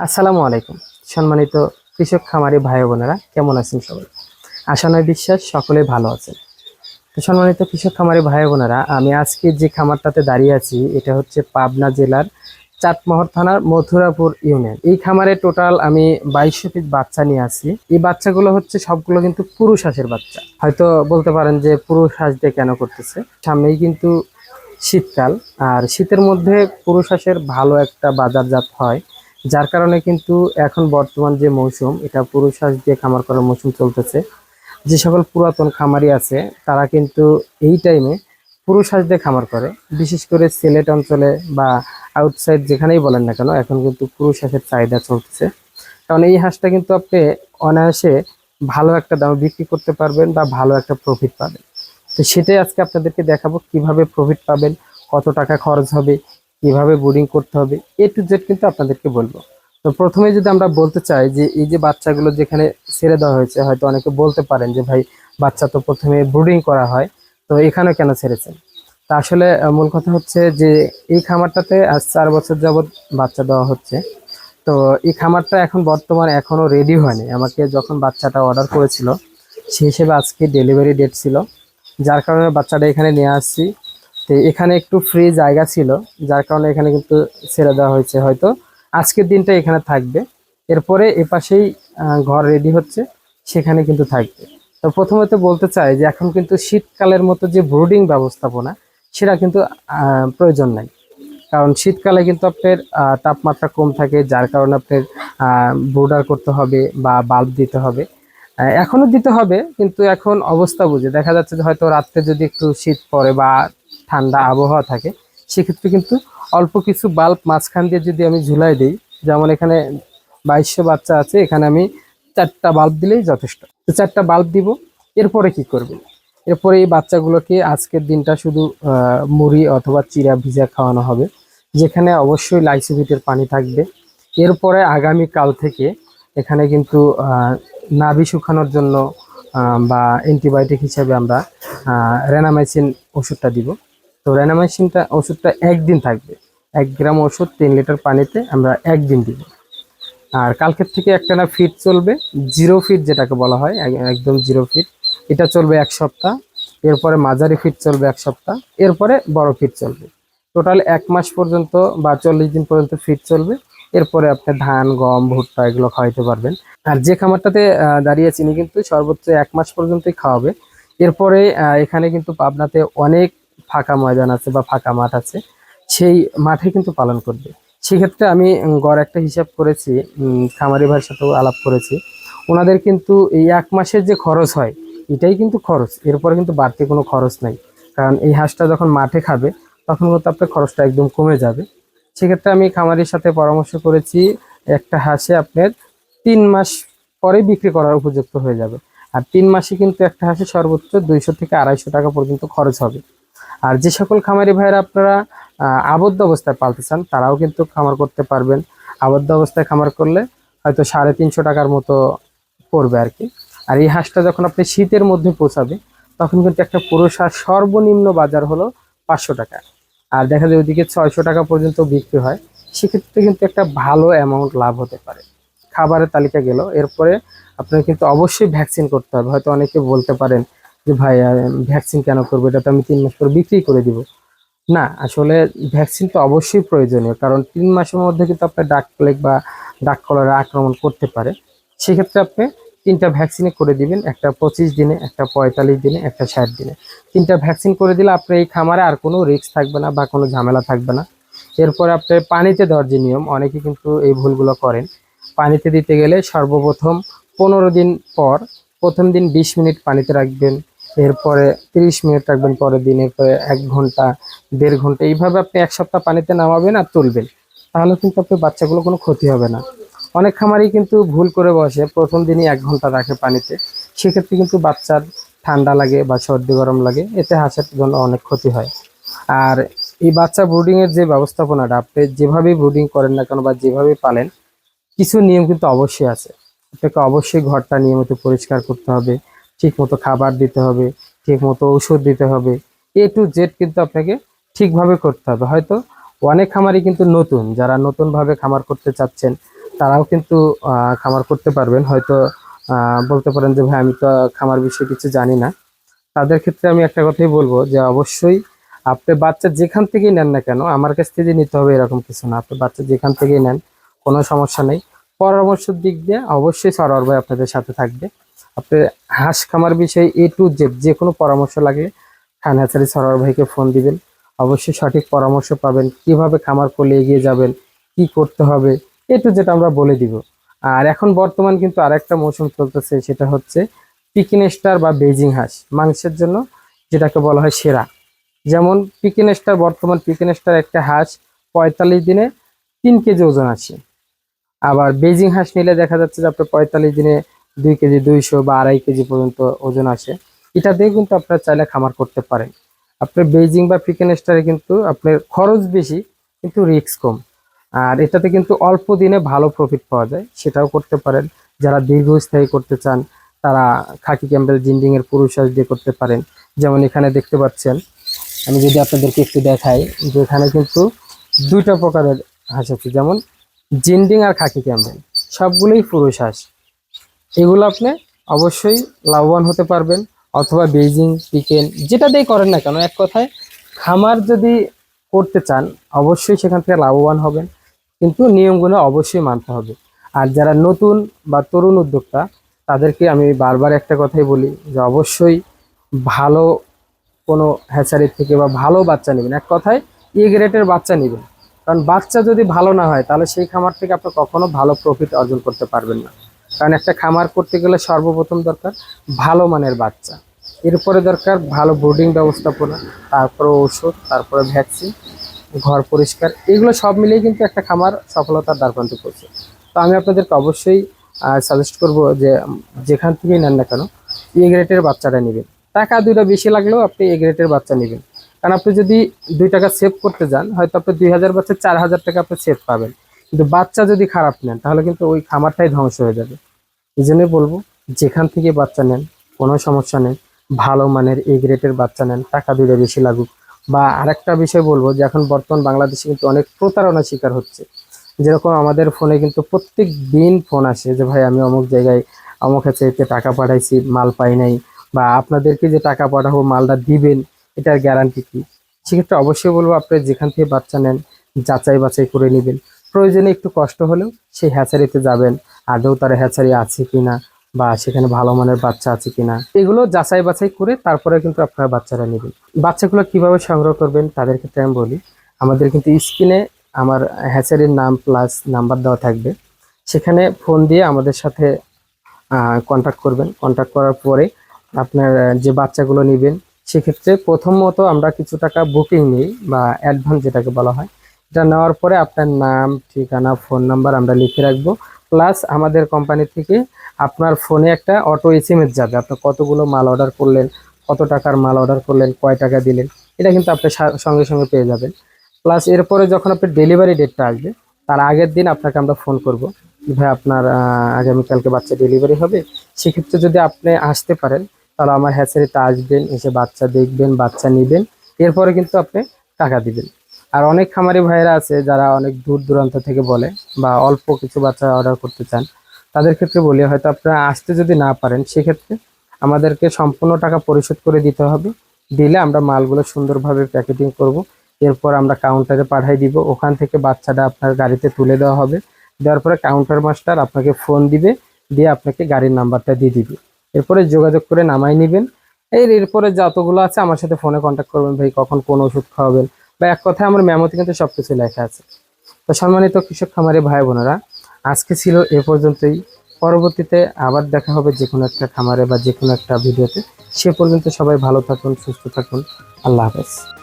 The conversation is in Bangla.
আসসালামু আলাইকুম। সম্মানিত কৃষক খামারি ভাই বোনেরা, কেমন আছেন সবাই? আশা নয় বিশ্বাস, সকলে ভালো আছেন। সম্মানিত কৃষক খামারি ভাই বোনেরা, আমি আজকে যে খামারটাতে দাঁড়িয়ে আছি, এটা হচ্ছে পাবনা জেলার চাটমোহর থানার মথুরাপুর ইউনিয়ন। এই খামারে টোটাল আমি বাইশশো পিস বাচ্চা নিয়ে আসি এই বাচ্চাগুলো হচ্ছে সবগুলো কিন্তু পুরুষ হাঁসের বাচ্চা। হয়তো বলতে পারেন যে পুরুষ হাঁস দিয়ে কেন করতেছে? সামনেই কিন্তু শীতকাল, আর শীতের মধ্যে পুরুষ হাঁসের ভালো একটা বাজারজাত হয়। যার কারণে কিন্তু এখন বর্তমান যে মৌসুম, এটা পুরুষ হাঁস দিয়ে খামার করার মৌসুম চলতেছে। যে সকল পুরাতন খামারি আছে, তারা কিন্তু এই টাইমে পুরুষ হাঁস দিয়ে খামার করে। বিশেষ করে সিলেট অঞ্চলে বা আউটসাইড যেখানেই বলেন না কেন, এখন কিন্তু পুরুষ হাঁসের চাহিদা চলতেছে। কারণ এই হাঁসটা কিন্তু আপনি অনায়াসে ভালো একটা দামে বিক্রি করতে পারবেন বা ভালো একটা প্রফিট পাবেন। তো সেটাই আজকে আপনাদেরকে দেখাবো, কীভাবে প্রফিট পাবেন, কত টাকা খরচ হবে কীভাবে বোর্ডিং করতে হবে এ টু জেড কিন্তু আপনাদেরকে বলব। তো প্রথমে যদি আমরা বলতে চাই যে, এই যে বাচ্চাগুলো যেখানে ছেড়ে দেওয়া হয়েছে, হয়তো অনেকে বলতে পারেন যে, ভাই, বাচ্চা তো প্রথমে ব্রুডিং করা হয়, তো এখানে কেন ছেড়েছেন? তা আসলে মূল কথা হচ্ছে যে, এই খামারটাতে আজ চার বছর যাবত বাচ্চা দেওয়া হচ্ছে। তো এই খামারটা এখন বর্তমানে এখনও রেডি হয়নি। আমাকে যখন বাচ্চাটা অর্ডার করেছিল সেই হিসেবে আজকে ডেলিভারি ডেট ছিল। যার কারণে বাচ্চাটা এখানে নিয়ে আসছি। তো এখানে একটু ফ্রি জায়গা ছিল, যার কারণে এখানে কিন্তু ছেড়ে দেওয়া হয়েছে হয়তো। আজকের দিনটা এখানে থাকবে। এরপরে এপাশেই ঘর রেডি হচ্ছে, সেখানে কিন্তু থাকবে। তো প্রথমত বলতে চাই যে এখন কিন্তু শীতকালের মতো যে ব্রুডিং ব্যবস্থাপনা, সেটা কিন্তু প্রয়োজন নাই। কারণ শীতকালে কিন্তু আপনার তাপমাত্রা কম থাকে, যার কারণে আপনার ব্রুডার করতে হবে বা বাল্ব দিতে হবে। এখনও দিতে হবে, কিন্তু এখন অবস্থা বুঝে। দেখা যাচ্ছে যে হয়তো রাত্রে যদি একটু শীত পড়ে বা ঠান্ডা আবহাওয়া থাকে, সেক্ষেত্রে কিন্তু অল্প কিছু বাল্ব মাঝখান দিয়ে যদি আমি ঝুলাই দিই, যেমন এখানে বাইশশো বাচ্চা আছে, এখানে আমি চারটা বাল্ব দিলেই যথেষ্ট। তো চারটা বাল্ব দিব, এরপরে কি করবে? এরপরে এই বাচ্চাগুলোকে আজকের দিনটা শুধু মুড়ি অথবা চিরা ভিজা খাওয়ানো হবে, যেখানে অবশ্যই লাইসোভিটের পানি থাকবে। এরপরে আগামী কাল থেকে এখানে কিন্তু নাভি শুকানোর জন্য বা অ্যান্টিবায়োটিক হিসাবে আমরা রেনামাইসিন ওষুধটা দিব। তো রেনামাইসিনটা ওষুধটা একদিন থাকবে। এক গ্রাম ওষুধ, তিন লিটার পানিতে আমরা একদিন দিব। আর কালকের থেকে একটানা ফিট চলবে জিরো ফিট যেটাকে বলা হয় একদম জিরো ফিট এটা চলবে এক সপ্তাহ, এরপরে মাঝারি ফিট চলবে এক সপ্তাহ, এরপরে বড় ফিট চলবে। টোটাল এক মাস পর্যন্ত বা চল্লিশ দিন পর্যন্ত ফিট চলবে। এরপরে আপনি ধান, গম, ভুট্টা এগুলো খাওয়াইতে পারবেন। আর যে খামারটাতে দাঁড়িয়ে চিনি কিন্তু সর্বোচ্চ এক মাস পর্যন্তই খাওয়াবে। এরপরে এখানে কিন্তু পাবনাতে অনেক ফাঁকা ময়দান আছে বা ফাঁকা মাঠ আছে, সেই মাঠে কিন্তু পালন করবে। সেক্ষেত্রে আমি গড় একটা হিসাব করেছি খামারি ভাইয়ের সাথেও আলাপ করেছি। ওনাদের কিন্তু এই এক মাসের যে খরচ হয়, এটাই কিন্তু খরচ। এরপরে কিন্তু বাড়তি কোনো খরচ নাই। কারণ এই হাঁসটা যখন মাঠে খাবে, তখন কিন্তু আপনার খরচটা একদম কমে যাবে। সেক্ষেত্রে আমি খামারির সাথে পরামর্শ করেছি, একটা হাঁসে আপনার তিন মাস পরে বিক্রি করার উপযুক্ত হয়ে যাবে। আর তিন মাসে কিন্তু একটা হাঁসে সর্বোচ্চ দুইশো থেকে আড়াইশো টাকা পর্যন্ত খরচ হবে। আর যে সকল খামারি ভাইরা আপনারা আবদ্ধ অবস্থায় পালতে চান তারাও কিন্তু খামার করতে পারবেন। আবদ্ধ অবস্থায় খামার করলে হয়তো সাড়ে তিনশো টাকার মতো পড়বে আর কি। আর এই হাঁসটা যখন আপনি শীতের মধ্যে পৌঁছাবে তখন কিন্তু একটা পুরুষ হাঁস সর্বনিম্ন বাজার হলো পাঁচশো টাকা। আর দেখা যায় ওইদিকে ছয়শো টাকা পর্যন্ত বিক্রি হয়। সেক্ষেত্রে কিন্তু একটা ভালো অ্যামাউন্ট লাভ হতে পারে। খাবারের তালিকা গেল। এরপরে আপনার কিন্তু অবশ্যই ভ্যাকসিন করতে হবে। হয়তো অনেকে বলতে পারেন যে ভাই ভ্যাকসিন কেন করব, এটা তো আমি তিন মাস পর বিক্রি করে দিব। না, আসলে ভ্যাকসিন তো অবশ্যই প্রয়োজনীয়, কারণ তিন মাসের মধ্যে কিন্তু আপনার ডাক প্লেগ বা ডাক কলারে আক্রমণ করতে পারে। সেক্ষেত্রে আপনি তিনটা ভ্যাকসিনে করে দিবেন, একটা পঁচিশ দিনে, একটা পঁয়তাল্লিশ দিনে, একটা ষাট দিনে। তিনটা ভ্যাকসিন করে দিলে আপনার এই খামারে আর কোনো রিস্ক থাকবে না বা কোনো ঝামেলা থাকবে না। এরপরে আপনার পানিতে দেওয়ার যে নিয়ম, অনেকে কিন্তু এই ভুলগুলো করেন। পানিতে দিতে গেলে সর্বপ্রথম পনেরো দিন পর, প্রথম দিন বিশ মিনিট পানিতে রাখবেন। এরপরে তিরিশ মিনিট রাখবেন, পরের দিন এরপরে এক ঘণ্টা, দেড় ঘণ্টা, এইভাবে আপনি এক সপ্তাহ পানিতে নামাবেন আর তুলবেন। তাহলে কিন্তু আপনার বাচ্চাগুলো কোনো ক্ষতি হবে না। অনেক খামারই কিন্তু ভুল করে বসে, প্রথম দিনই এক ঘণ্টা রাখে পানিতে। সেক্ষেত্রে কিন্তু বাচ্চার ঠান্ডা লাগে বা সর্দি গরম লাগে, এতে হাঁসের জন্য অনেক ক্ষতি হয়। আর এই বাচ্চা ব্রুডিং এর যে ব্যবস্থাপনাটা, আপনি যেভাবেই ব্রুডিং করেন না কেন বা যেভাবেই পালেন, কিছু নিয়ম কিন্তু অবশ্যই আছে। আপনাকে অবশ্যই ঘরটা নিয়মিত পরিষ্কার করতে হবে ঠিক মতো খাবার দিতে হবে ঠিক মতো ওষুধ দিতে হবে। এ টু জেড কিন্তু আপনাকে ঠিকভাবে করতে হবে। হয়তো অনেক খামারই কিন্তু নতুন, যারা নতুনভাবে খামার করতে চাচ্ছেন, তারাও কিন্তু খামার করতে পারবেন। হয়তো বলতে পারেন যে, ভাই, আমি তো খামার বিষয়ে কিছু জানি না। তাদের ক্ষেত্রে আমি একটা কথাই বলব যে, অবশ্যই আপনি বাচ্চা যেখান থেকেই নেন না কেন, আমার কাছ থেকে নিতে হবে এরকম কিছু না। আপনি বাচ্চা যেখান থেকেই নেন, কোনো সমস্যা নেই। পরামর্শের দিক দিয়ে অবশ্যই সরোয়ার ভাই আপনাদের সাথে থাকবে। আপনি হাঁস খামার বিষয়ে এ টু জেড যে কোনো পরামর্শ লাগে খান সরোয়ার ভাইকে ফোন দিবেন। অবশ্যই সঠিক পরামর্শ পাবেন, কীভাবে খামার করলে এগিয়ে যাবেন, কি করতে হবে এ টু জেড আমরা বলে দিব। আর এখন বর্তমান কিন্তু আরেকটা মৌসুম চলতেছে, সেটা হচ্ছে পিকিন স্টার বা বেজিং হাঁস, মাংসের জন্য যেটাকে বলা হয় সেরা। যেমন পিকিন স্টার বর্তমান পিকিন স্টার একটা হাঁস পঁয়তাল্লিশ দিনে তিন কেজি ওজন আছে আবার বেজিং হাঁস নিলে দেখা যাচ্ছে যে আপনার পঁয়তাল্লিশ দিনে দুই কেজি দুইশো বা আড়াই কেজি পর্যন্ত ওজন আসে। এটা দিয়ে কিন্তু আপনার চাইলে খামার করতে পারেন। আপনার বেজিং বা পিকেন স্টারে কিন্তু আপনার খরচ বেশি, কিন্তু রিস্ক কম। আর এটাতে কিন্তু অল্প দিনে ভালো প্রফিট পাওয়া যায়, সেটাও করতে পারেন। যারা দীর্ঘস্থায়ী করতে চান, তারা খাকি ক্যাম্বেল জিন্ডিং এর পুরুষ হাঁস দিয়ে করতে পারেন। যেমন এখানে দেখতে পাচ্ছেন, আমি যদি আপনাদেরকে একটু দেখাই, যে এখানে কিন্তু দুইটা প্রকারের হাঁস আছে। যেমন জিন্ডিং আর খাকি ক্যাম্বেল, সবগুলোই পুরুষ হাঁস এগুলো আপনি অবশ্যই লাভবান হতে পারবেন, অথবা বেজিং, চিকেন, যেটা দিয়ে করেন না কেন, এক কথায় খামার যদি করতে চান, অবশ্যই সেখান থেকে লাভবান হবেন, কিন্তু নিয়মগুলো অবশ্যই মানতে হবে। আর যারা নতুন বা তরুণ উদ্যোক্তা, তাদেরকে আমি বারবার একটা কথাই বলি যে অবশ্যই ভালো কোনো হ্যাচারি থেকে বা ভালো বাচ্চা নেবেন। এক কথায় এ গ্রেডের বাচ্চা নেবেন। কারণ বাচ্চা যদি ভালো না হয়, তাহলে সেই খামার থেকে আপনি কখনো ভালো প্রফিট অর্জন করতে পারবেন না। কারণ একটা খামার করতে গেলে সর্বপ্রথম দরকার ভালো মানের বাচ্চা। এরপরে দরকার ভালো বোর্ডিং ব্যবস্থাপনা, তারপরে ওষুধ, তারপরে ভ্যাকসিন ঘর পরিষ্কার, এগুলো সব মিলিয়ে কিন্তু একটা খামার সফলতার দ্বারপ্রান্তে করছে তো আমি আপনাদেরকে অবশ্যই সাজেস্ট করব যে যেখান থেকেই নেন না কেন এ গ্রেডের বাচ্চাটা নেবেন। টাকা দুইটা বেশি লাগলেও আপনি এ বাচ্চা নেবেন। কারণ আপনি যদি দুই টাকা সেভ করতে যান, হয়তো আপনি দুই হাজার বাচ্চা চার হাজার টাকা আপনি সেভ পাবেন। কিন্তু বাচ্চা যদি খারাপ নেন, তাহলে কিন্তু ওই খামারটাই ধ্বংস হয়ে যাবে। এই জন্যই বলব, যেখান থেকে বাচ্চা নেন, কোনো সমস্যা নেই, ভালো মানের এ গ্রেডের বাচ্চা নেন, টাকা দুইটা বেশি লাগুক। বা আরেকটা বিষয় বলব, যে এখন বর্তমান বাংলাদেশে কিন্তু অনেক প্রতারণার শিকার হচ্ছে। যেরকম আমাদের ফোনে কিন্তু প্রত্যেক দিন ফোন আসে যে, ভাই, আমি অমুক জায়গায় অমুক কাছে এতে টাকা পাঠাইছি, মাল পাই নাই। বা আপনাদেরকে যে টাকা পাঠাবো, মালটা দিবেন, এটার গ্যারান্টি কি? সেক্ষেত্রে অবশ্যই বলব, আপনি যেখান থেকে বাচ্চা নেন যাচাই বাছাই করে নেবেন। প্রয়োজনে একটু কষ্ট হলেও সেই হ্যাচারিতে যাবেন। আদৌ তার হ্যাচারি আছে কিনা বা সেখানে ভালো মানের বাচ্চা আছে কিনা, এগুলো যাচাই বাছাই করে তারপরে কিন্তু আপনারা বাচ্চারা নেবেন। বাচ্চাগুলো কীভাবে সংগ্রহ করবেন তাদের ক্ষেত্রে আমি বলি, আমাদের কিন্তু স্ক্রিনে আমার হ্যাচারির নাম প্লাস নাম্বার দেওয়া থাকবে। সেখানে ফোন দিয়ে আমাদের সাথে কন্ট্যাক্ট করবেন। কন্ট্যাক্ট করার পরে আপনার যে বাচ্চাগুলো নেবেন, সেক্ষেত্রে প্রথমত আমরা কিছু টাকা বুকিং নিই বা অ্যাডভান্স যেটাকে বলা হয় এটা নেওয়ার পরে আপনার নাম, ঠিকানা, ফোন নাম্বার আমরা লিখে রাখব। প্লাস আমাদের কোম্পানি থেকে আপনার ফোনে একটা অটো এসএমএস যাবে। আপনি কতগুলো মাল অর্ডার করলেন, কত টাকার মাল অর্ডার করলেন, কয় টাকা দিলেন, এটা কিন্তু আপনি সঙ্গে সঙ্গে পেয়ে যাবেন। প্লাস এরপরে যখন আপনার ডেলিভারি ডেটটা আসবে, তার আগের দিন আপনাকে আমরা ফোন করব ভাই, আপনার আগামীকালকে বাচ্চা ডেলিভারি হবে। সেক্ষেত্রে যদি আপনি আসতে পারেন, তাহলে আমার হ্যাচারিতে আসবেন, এসে বাচ্চা দেখবেন, বাচ্চা নেবেন। এরপরে কিন্তু আপনি টাকা দিবেন। আর অনেক খামারি ভাইয়েরা আছে যারা অনেক দূর দূরান্ত থেকে বলে বা অল্প কিছু বাচ্চা অর্ডার করতে চান। তাদের ক্ষেত্রে বলি, হয়তো আপনারা আসতে যদি না পারেন, সেক্ষেত্রে আমাদেরকে সম্পূর্ণ টাকা পরিশোধ করে দিতে হবে। দিলে আমরা মালগুলো সুন্দরভাবে প্যাকেটিং করব। এরপর আমরা কাউন্টারে পাঠাই দিব। ওখান থেকে বাচ্চাটা আপনার গাড়িতে তুলে দেওয়া হবে। দেওয়ার পরে কাউন্টার মাস্টার আপনাকে ফোন দিবে, দিয়ে আপনাকে গাড়ির নাম্বারটা দিয়ে দিবে। এরপরে যোগাযোগ করে নামাই নেবেন। এর এরপরে যতগুলো আছে আমার সাথে ফোনে কন্ট্যাক্ট করবেন, ভাই, কখন কোন ওষুধ খাওয়াবেন বা এক কথায় আমার মেমোতে কিন্তু সব কিছু লেখা আছে। তো সম্মানিত কৃষক খামারে ভাই বোনেরা, আজকে ছিল এ পর্যন্তই। পরবর্তীতে আবার দেখা হবে যে কোনো একটা খামারে বা যে কোনো একটা ভিডিওতে। সে পর্যন্ত সবাই ভালো থাকুন, সুস্থ থাকুন। আল্লাহ হাফেজ।